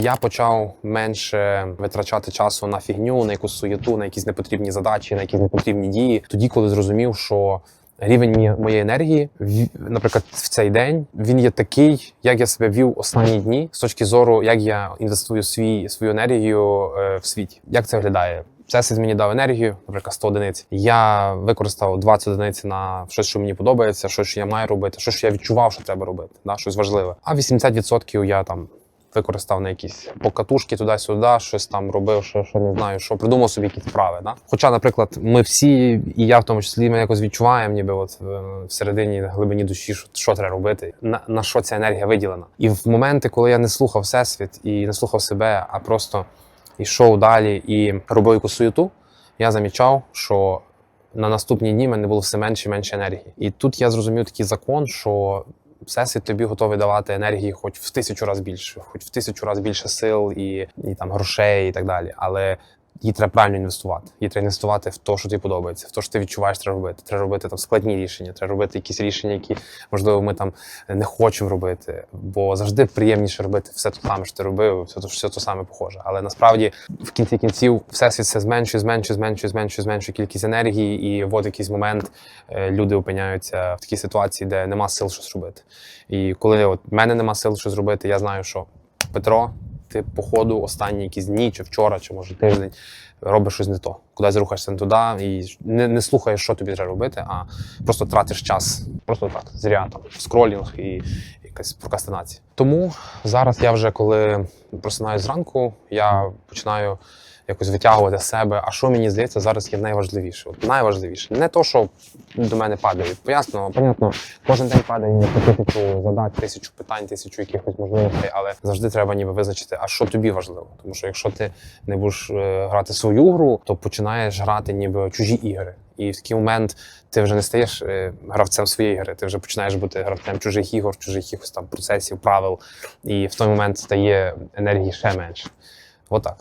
я почав менше витрачати часу на фігню, на якусь суєту, на якісь непотрібні задачі, на якісь непотрібні дії. Тоді, коли зрозумів, що рівень моєї енергії, наприклад, в цей день він є такий, як я себе вів останні дні, з точки зору, як я інвестую свій свою енергію е, в світі. Як це виглядає? Всесвіт мені дав енергію, наприклад, 100 одиниць. Я використав 20 одиниць на щось, що мені подобається, щось, що я маю робити, щось, що я відчував, що треба робити, да, щось важливе. А 80% я там використав на якісь покатушки туди-сюди, щось там робив, що, що не знаю, що придумав собі якісь справи. Да? Хоча, наприклад, ми всі, і я в тому числі, ми якось відчуваємо, ніби от е, всередині глибині душі, що, що треба робити, на, на що ця енергія виділена. І в моменти, коли я не слухав всесвіт і не слухав себе, а просто йшов далі і робив якусь суєту, я замічав, що на наступні дні мене було все менше і менше енергії. І тут я зрозумів такий закон, що всесвіт тобі готовий давати енергії хоч в тисячу разів більше, хоч в тисячу разів більше сил і, і там грошей, і так далі. Але її треба правильно інвестувати. Її треба інвестувати в те, що тобі подобається, в те, що ти відчуваєш, треба робити. Треба робити там складні рішення, треба робити якісь рішення, які можливо ми там не хочемо робити. Бо завжди приємніше робити все те саме, що ти робив, все те, все те саме похоже. Але насправді в кінці кінців всесвіт все зменшує, зменшує, зменшує, зменшує, зменшує кількість енергії, і в якийсь момент е, люди опиняються в такій ситуації, де нема сил щось робити. І коли от мене нема сил щось робити, я знаю, що Петро, ти по ходу останні якісь дні, чи вчора, чи може тиждень робиш щось не то. Кудись рухаєшся не туди і не, не слухаєш, що тобі треба робити, а просто тратиш час, просто так, зря там скролінг і якась прокрастинація. Тому зараз я вже коли просинаюсь зранку, я починаю якось витягувати себе, а що мені здається зараз є найважливіше. От найважливіше. Не то, що до мене падає. Поясно, понятно, кожен день падає по тисячу задач, тисячу питань, тисячу якихось можливостей, але завжди треба ніби визначити, а що тобі важливо. Тому що якщо ти не будеш е, грати свою гру, то починаєш грати ніби чужі ігри. І в такий момент ти вже не стаєш е, гравцем своєї гри, ти вже починаєш бути гравцем чужих ігор, чужих якихось там процесів, правил. І в той момент стає енергії ще менше. Отак.